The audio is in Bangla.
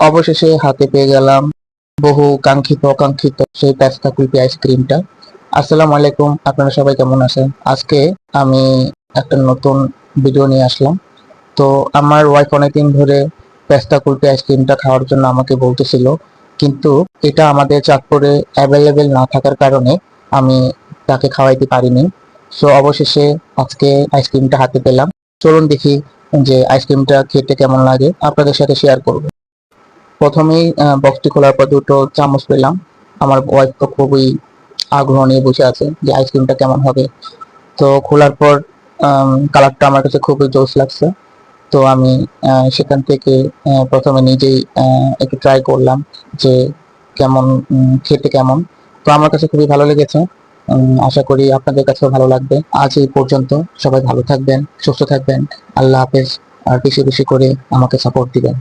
অবশেষে হাতে পেয়ে গেলাম বহু কাঙ্ক্ষিত, অকাঙ্ক্ষিত সেই পেস্তা কুলফি আইসক্রিমটা আসসালামু আলাইকুম, আপনারা সবাই কেমন আছেন? আজকে আমি একটা নতুন ভিডিও নিয়ে আসলাম। তো আমার ওয়াইফ অনেকদিন ধরে পেস্তা কুলফি আইসক্রিমটা খাওয়ার জন্য আমাকে বলতেছিল, কিন্তু এটা আমাদের চাঁদপুরে অ্যাভেলেবেল না থাকার কারণে আমি তাকে খাওয়াইতে পারিনি। সো অবশেষে আজকে আইসক্রিমটা হাতে পেলাম। চলুন দেখি যে আইসক্রিমটা খেতে কেমন লাগে, আপনাদের সাথে শেয়ার করব। প্রথমেই বক্সটি খোলার পর দুটো চামচ পেলাম। আমার ওয়াইফ তো খুবই আগ্রহ নিয়ে বসে আছে যে আইসক্রিমটা কেমন হবে। তো খোলার পর কালারটা আমার কাছে খুবই জোস লাগছে। তো আমি সেখান থেকে প্রথমে নিজেই একটু ট্রাই করলাম যে কেমন খেতে কেমন। তো আমার কাছে খুবই ভালো লেগেছে। আশা করি আপনাদের কাছেও ভালো লাগবে। আজ এই পর্যন্ত সবাই ভালো থাকবেন, সুস্থ থাকবেন। আল্লাহ হাফেজ। আর বেশি বেশি করে আমাকে সাপোর্ট দিবেন।